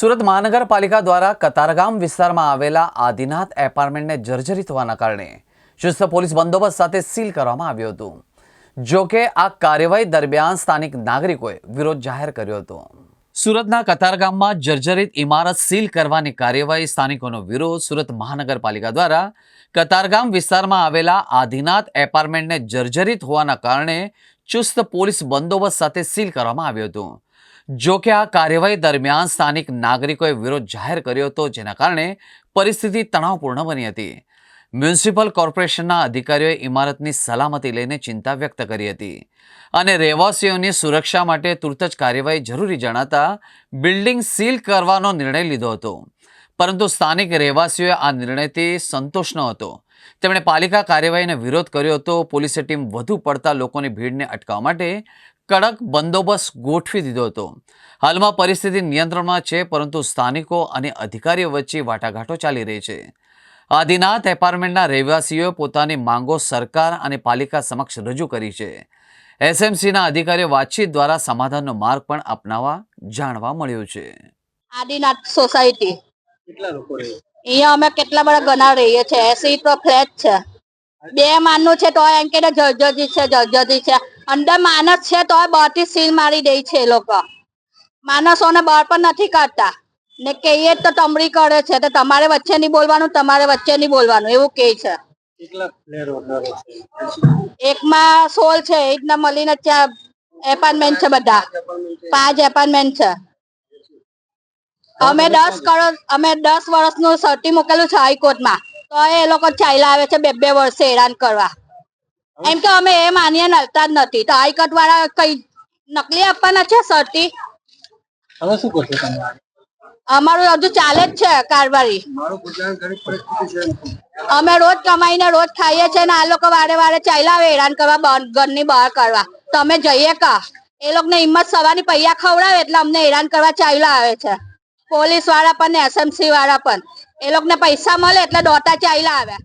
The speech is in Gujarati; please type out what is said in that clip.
સુરત મહાનગરપાલિકા દ્વારા કતારગામ વિસ્તારમાં આવેલા આદિનાથ એપાર્ટમેન્ટને જર્જરિત હોવાના કારણે ચુસ્ત પોલીસ બંદોબસ્ત સાથે સીલ કરવામાં આવ્યું હતું. જો કે આ કાર્યવાહી દરમિયાન સ્થાનિક નાગરિકોએ વિરોધ જાહેર કર્યો હતો. સુરતના કતારગામમાં જર્જરિત ઇમારત સીલ કરવાની કાર્યવાહી સ્થાનિકોનો વિરોધ સુરત મહાનગરપાલિકા દ્વારા કતારગામ વિસ્તારમાં આવેલા આદિનાથ એપાર્ટમેન્ટને જર્જરિત હોવાના કારણે ચુસ્ત પોલીસ બંદોબસ્ત સાથે સીલ કરવામાં આવ્યું હતું. જો કે આ કાર્યવાહી દરમિયાન સ્થાનિક નાગરિકોએ વિરોધ જાહેર કર્યો હતો, જેના કારણે પરિસ્થિતિ તણાવપૂર્ણ બની હતી. મ્યુનિસિપલ કોર્પોરેશનના અધિકારીઓએ ઇમારતની સલામતી લઈને ચિંતા વ્યક્ત કરી હતી અને રહેવાસીઓની સુરક્ષા માટે તુરત જ કાર્યવાહી જરૂરી જણાતા બિલ્ડિંગ સીલ કરવાનો નિર્ણય લીધો હતો. પરંતુ સ્થાનિક રહેવાસીઓએ આ નિર્ણયથી સંતોષ ન હતો. તેમણે પાલિકા કાર્યવાહીનો વિરોધ કર્યો હતો, પોલીસે ટીમ વધુ પડતા લોકોની ભીડને અટકાવવા માટે કડક બંદોબસ્ત ગોઠવી દીધો હતો. હાલમાં પરિસ્થિતિ નિયંત્રણમાં છે પરંતુ સ્થાનિકો અને અધિકારીઓ વચ્ચે વાટાઘાટો ચાલી રહી છે. આદિનાથ એપાર્ટમેન્ટના રહેવાસીઓએ પોતાની માંગો સરકાર અને પાલિકા સમક્ષ રજૂ કરી છે. એસએમસીના અધિકારીઓ વાતચીત દ્વારા સમાધાનનો માર્ગ પણ અપનાવવા જાણવા મળ્યું છે. આદિનાથ સોસાયટી. કેટલા લોકો રહે? અહીંયા અમે કેટલા બધા ગણા રહીએ છીએ. એસી તો ફ્લેટ છે. બે માનનું છે તો એમ કે જર્જરી છે જર્જરી છે. અંદર માણસ છે તો બહારથી સીલ મારી દે છે એ લોકો. માણસોને બહાર પણ નથી કાઢતા. ને કહીએ તો તમરી કરે છે તો તમારે વચ્ચે નહીં બોલવાનું તમારે વચ્ચે નહીં બોલવાનું એવું કહે છે. એકમાં સોલ છે એ રીતના મળીને ત્યાં એપાર્ટમેન્ટ છે બધા. પાંચ એપાર્ટમેન્ટ છે. અમે દસ કરોડ અમે દસ વર્ષનું સર્ટી મૂકેલું છે હાઈકોર્ટમાં. તો એ લોકો ચાલ્યા આવે છે બે બે વર્ષે હેરાન કરવા. એમ કે અમે એ માન્ય નડતા જ નથી. તો હાઈકોર્ટ વાળા કઈ નકલી આપવાના છે સરતી હવે શું કરશો તમે? અમારું હજુ ચાલે જ છે કારવારી છે. અમે રોજ કમાઈને રોજ ખાઈએ છીએ ને આ લોકો વારે વારે ચાલ્યા આવે હેરાન કરવા ઘરની બહાર કરવા. તમે જઈએ કા? એ લોકોને હિંમત સવારની પૈયા ખવડાવે એટલે અમને હેરાન કરવા ચાલ્યા આવે છે. પોલીસવાળા પણ ને એસએમસી વાળા પણ. એ લોકોને પૈસા મળે એટલે દોટા ચાલ્યા આવે.